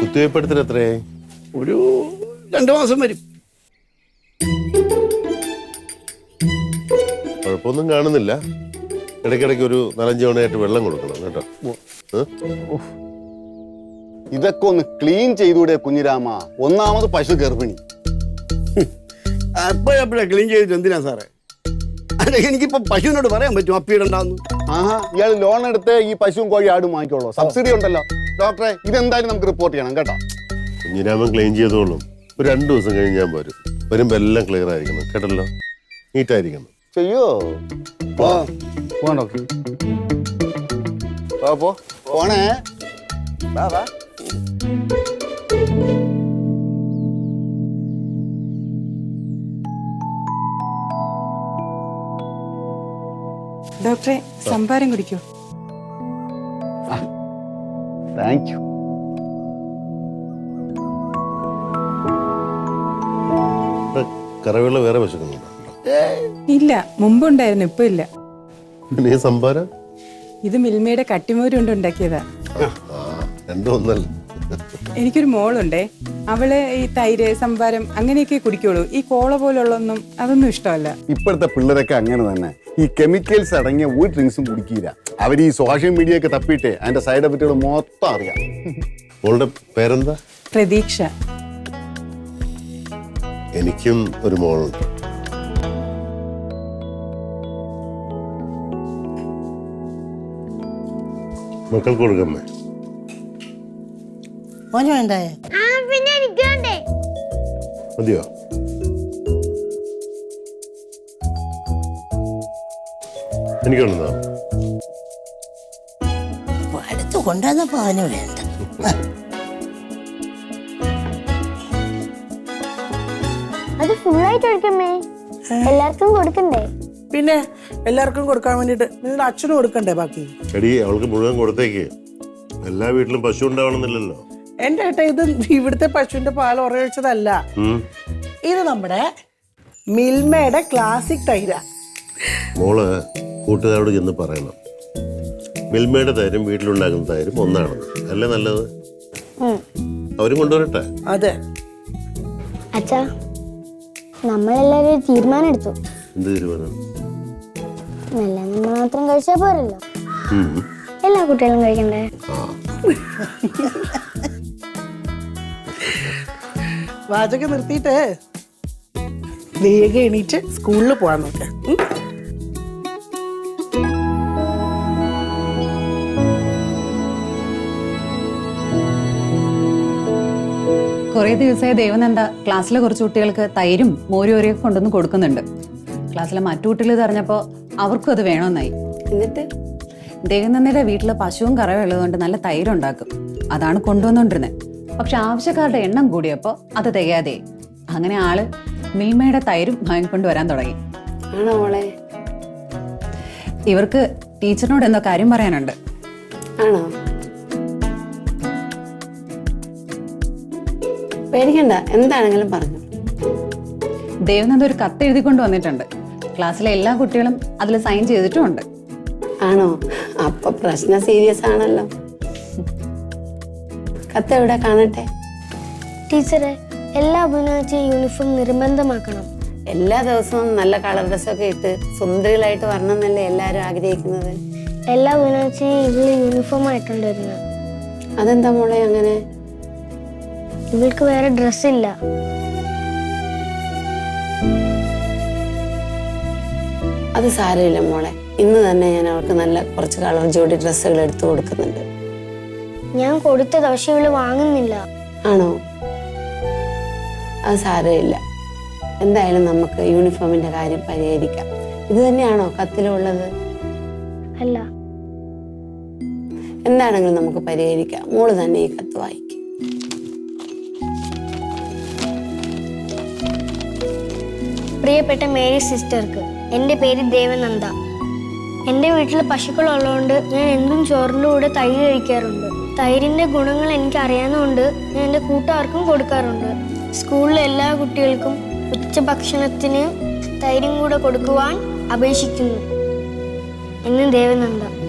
കുത്തിവയ്പ്പെടുത്തിന് ഒരു രണ്ടു മാസം വരും. കുഴപ്പമൊന്നും കാണുന്നില്ല. ഇടയ്ക്കിടയ്ക്ക് ഒരു നാലഞ്ച് തവണയായിട്ട് വെള്ളം കൊടുക്കണം കേട്ടോ. ഏ? ഇതൊക്കെ ഒന്ന് ക്ലീൻ ചെയ്തൂടെ കുഞ്ഞിരാമ. ഒന്നാമത് പശു ഗർഭിണി. അപ്പോഴപ്പോഴാ ക്ലീൻ ചെയ്തിട്ട് എന്തിനാ സാറേ? അല്ല എനിക്കിപ്പോ പശുവിനോട് പറയാൻ പറ്റും അപ്പീടുണ്ടാവുന്നു ആഹാ ഇയാൾ ലോൺ എടുത്ത് ഈ പശുവും കോഴി ആടും വാങ്ങിക്കോളൂ. സബ്സിഡി ഉണ്ടല്ലോ. ഡോക്ടറെ ഇതെന്തായാലും നമുക്ക് റിപ്പോർട്ട് ചെയ്യണം കേട്ടോ. കുഞ്ഞിരാമൻ ക്ലീൻ ചെയ്തോളും. ഒരു രണ്ട് ദിവസം കഴിഞ്ഞ് ഞാൻ വരും. വരുമ്പോ എല്ലാം ക്ലിയർ ആയിരിക്കണം. കേട്ടല്ലോ? നീറ്റായിരിക്കണം. ചെയ്യോ? പോവാം പോ, പോ. പോണേ. വാ വാ. ഡോക്ടറെ സംഭാരം കുടിക്കൂ. താങ്ക് യു കറവയുള്ള വേറെ പശുക്കുന്നുണ്ടോ ഇല്ല മുമ്പുണ്ടായിരുന്നു ഇപ്പൊ ഇല്ല. സംഭാരം? ഇത് മിൽമയുടെ കട്ടിമോര് കൊണ്ട് ഉണ്ടാക്കിയതാ എനിക്കൊരു മോളുണ്ടേ. അവൾ ഈ തൈര് സംഭാരം അങ്ങനെയൊക്കെ കുടിക്കുള്ളൂ. ഈ കോള പോലുള്ളൊന്നും അതൊന്നും ഇഷ്ടമല്ല. ഇപ്പോഴത്തെ പിള്ളേരൊക്കെ അങ്ങനെ തന്നെ. ഈ കെമിക്കൽസ് അടങ്ങിയ ഒരു ഡ്രിങ്ക്സും കുടിക്കില്ല. അവർ ഈ സോഷ്യൽ മീഡിയ ഒക്കെ തപ്പിട്ട് അതിന്റെ സൈഡ് എഫക്റ്റുകൾ മൊത്തം അറിയാം. മോളുടെ പേരെന്താ? പ്രതീക്ഷ. എനിക്കും ഒരു മോളുണ്ട്. മക്കൾക്ക് കൊടുക്കമ്മേ. ആ പിന്നെ എനിക്ക് വേണ്ടേ? മതിയോ? എനിക്കുണ്ടെന്നോ അടുത്ത് കൊണ്ടുവന്നപ്പോ അവന് വേണ്ട. അത് ഫുള്ളായിട്ട് എടുക്കമ്മേ എല്ലാവർക്കും കൊടുക്കണ്ടേ? പിന്നെ എല്ലാവർക്കും കൊടുക്കാൻ വേണ്ടിട്ട് നിങ്ങളുടെ അച്ഛനും കൊടുക്കണ്ടേ ബാക്കി? എടി അവൾക്ക് മുഴുവൻ കൊടുത്തേക്ക്. എല്ലാ വീട്ടിലും പശു ഉണ്ടാവണമെന്നില്ലല്ലോ. എന്റെ ഏട്ടാ ഇത് ഇവിടുത്തെ പശുവിന്റെ പാൽ ഉറയൊഴിച്ചതല്ല. ഉം. ഇത് നമ്മുടെ മിൽമയുടെ ക്ലാസിക് തൈര. മോൾ കൂട്ടുകാരോട് ചെന്ന് പറയണം. മിൽമയുടെ തൈരും വീട്ടിലുണ്ടാക്കുന്ന തൈരും ഒന്നാണ് അല്ലേ നല്ലത്? അവരും കൊണ്ടുവരട്ടെ? അതെ. അച്ഛാ നമ്മളെല്ലാവരും ഒരു തീരുമാനം എടുത്തു. എന്ത് തീരുമാനം നല്ല മാത്രം കഴിച്ചാൽ പോരല്ലോ. എല്ലാ കുട്ടികളും കഴിക്കണ്ടേ? വാചകം നിർത്തിയിട്ട്. വേഗം എണീറ്റ് സ്കൂളിൽ പോകാൻ നോക്ക. കുറേ ദിവസമായി ദേവനന്ദ ക്ലാസ്സിലെ കുറച്ച് കുട്ടികൾക്ക് തൈരും മോരും ഒരേ കൊണ്ടുവന്ന് കൊടുക്കുന്നുണ്ട്. ക്ലാസ്സിലെ മറ്റു കുട്ടികൾ ഇത് അറിഞ്ഞപ്പോൾ അവർക്കും അത് വേണമെന്നായി എന്നിട്ട്? ദേവനന്ദയുടെ വീട്ടിൽ പശുവും കറവും ഉള്ളതുകൊണ്ട് നല്ല തൈരുണ്ടാക്കും അതാണ് കൊണ്ടുവന്നുകൊണ്ടിരുന്നത് പക്ഷെ ആവശ്യക്കാരുടെ എണ്ണം കൂടിയപ്പോൾ അത് തികയാതെ. അങ്ങനെ ആൾ മിൽമയുടെ തൈരും വാങ്ങിക്കൊണ്ട് വരാൻ തുടങ്ങി. ഇവർക്ക് ടീച്ചറിനോട് എന്തോ കാര്യം പറയാനുണ്ട്. ആണോ? പേടിക്കണ്ട എന്താണെങ്കിലും പറഞ്ഞു. ദേവനന്ദ ഒരു കത്ത് എഴുതിക്കൊണ്ട് വന്നിട്ടുണ്ട്. ക്ലാസ്സിലെ എല്ലാ കുട്ടികളും അതിൽ സൈൻ ചെയ്തിട്ടുമുണ്ട്. ആണോ? അപ്പൊ പ്രശ്നം സീരിയസ് ആണല്ലോ. കത്ത് എവിടെ കാണട്ടെ? ടീച്ചറെ എല്ലാ ബുധനാഴ്ചയും യൂണിഫോം നിർബന്ധമാക്കണം. എല്ലാ ദിവസവും നല്ല കളർ ഡ്രസ്സൊക്കെ ഇട്ട് സുന്ദരികളായിട്ട് വരണം എന്നല്ലേ എല്ലാരും ആഗ്രഹിക്കുന്നത്? എല്ലാ ബുധനാഴ്ചയും ഇവൾ യൂണിഫോം ആയിട്ടുണ്ട് വരുന്നത് അതെന്താ മോളെ അങ്ങനെ? ഇവൾക്ക് വേറെ ഡ്രസ്സില്ല. അത് സാരമില്ല മോളെ. ഇന്ന് തന്നെ ഞാൻ അവർക്ക് നല്ല കുറച്ച് കളർ ജോഡി ഡ്രസ്സുകൾ എടുത്തു കൊടുക്കുന്നുണ്ട്. ഞാൻ കൊടുത്തത് പക്ഷെ ഇവൾ വാങ്ങുന്നില്ല. ആണോ? അത് സാരമില്ല. എന്തായാലും നമുക്ക് യൂണിഫോമിന്റെ കാര്യം പരിഹരിക്കാം. ഇത് തന്നെയാണോ കത്തിലുള്ളത് അല്ല. എന്താണെങ്കിലും നമുക്ക് പരിഹരിക്കാം. മോൾ തന്നെ ഈ കത്ത് വായിക്കും. പ്രിയപ്പെട്ട മേരി സിസ്റ്റർക്ക് എന്റെ പേര് ദേവനന്ദ. എന്റെ വീട്ടിൽ പശുക്കളുള്ളതുകൊണ്ട് ഞാൻ എന്തും ചോറിന്റെ കൂടെ തൈര് കഴിക്കാറുണ്ട്. തൈരിന്റെ ഗുണങ്ങൾ എനിക്ക് അറിയാവുന്നതുകൊണ്ട് ഞാൻ എന്റെ കൂട്ടുകാർക്കും കൊടുക്കാറുണ്ട്. സ്കൂളിലെ എല്ലാ കുട്ടികൾക്കും ഉച്ചഭക്ഷണത്തിന് തൈരും കൂടെ കൊടുക്കുവാൻ അപേക്ഷിക്കുന്നു. എന്ന് ദേവനന്ദ.